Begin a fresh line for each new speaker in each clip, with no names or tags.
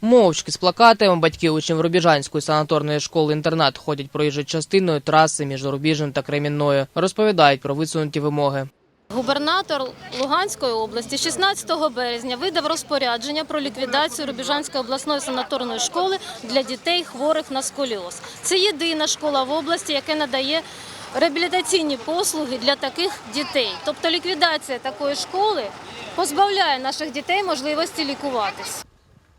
Мовчки з плакатами батьки учнів Рубіжанської санаторної школи-інтернат ходять проїжджою частиною траси між Рубіжним та Кремінною. Розповідають про висунуті вимоги.
Губернатор Луганської області 16 березня видав розпорядження про ліквідацію Рубіжанської обласної санаторної школи для дітей хворих на сколіоз. Це єдина школа в області, яка надає реабілітаційні послуги для таких дітей. Тобто ліквідація такої школи позбавляє наших дітей можливості лікуватись.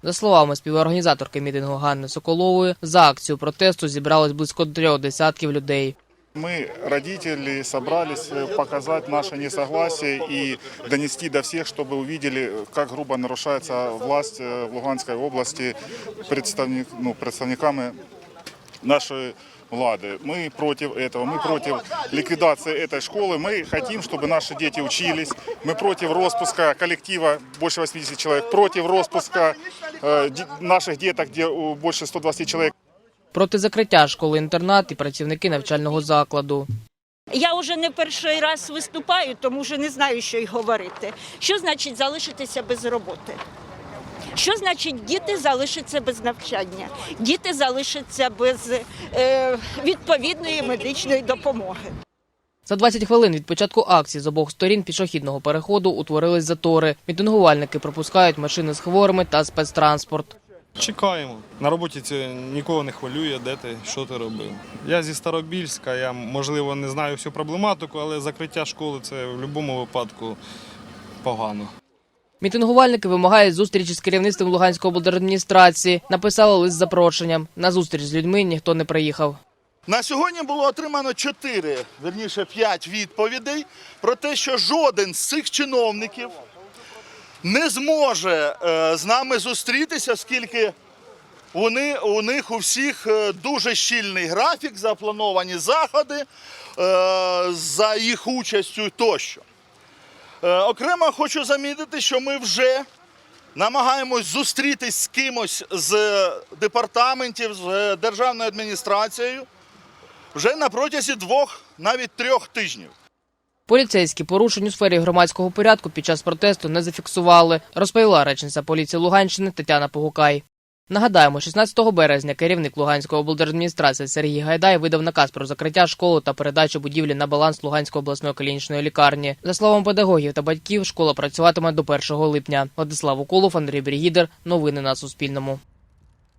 За словами співорганізаторки мітингу Ганни Соколової, за акцію протесту зібралось близько трьох десятків людей.
Мы, родители, собрались э, показать наше несогласие и донести до всех, чтобы увидели, как грубо нарушается власть э, в Луганской области представник, ну, представниками нашей влады. Мы против этого, мы против ликвидации этой школы. Мы хотим, чтобы наши дети учились. Мы против распуска коллектива больше 80 человек, против распуска э, ди- наших деток, где э, больше 120 человек.
Проти закриття школи-інтернат і працівники навчального закладу.
Я вже не перший раз виступаю, тому вже не знаю, що й говорити. Що значить залишитися без роботи? Що значить діти залишаться без навчання? Діти залишаться без е, відповідної медичної допомоги.
За 20 хвилин від початку акції з обох сторін пішохідного переходу утворились затори. Мітингувальники пропускають машини з хворими та спецтранспорт.
Чекаємо. На роботі це нікого не хвилює, де ти, що ти робив. Я зі Старобільська, я можливо не знаю всю проблематику, але закриття школи це в будь-якому випадку погано.
Мітингувальники вимагають зустрічі з керівництвом Луганської облдержадміністрації. Написали лист з запрошенням. На зустріч з людьми ніхто не приїхав.
На сьогодні було отримано чотири, верніше п'ять відповідей про те, що жоден з цих чиновників не зможе е, з нами зустрітися, оскільки вони, у них у всіх е, дуже щільний графік, заплановані заходи е, за їх участю тощо. Е, окремо хочу замітити, що ми вже намагаємось зустрітись з кимось з департаментів, з е, державною адміністрацією вже на протязі двох, навіть трьох тижнів.
Поліцейські порушень у сфері громадського порядку під час протесту не зафіксували, розповіла речниця поліції Луганщини Тетяна Погукай. Нагадаємо, 16 березня керівник Луганської облдержадміністрації Сергій Гайдай видав наказ про закриття школи та передачу будівлі на баланс Луганської обласної клінічної лікарні. За словом педагогів та батьків, школа працюватиме до 1 липня. Владислав Уколов, Андрій Брігідер. Новини на Суспільному.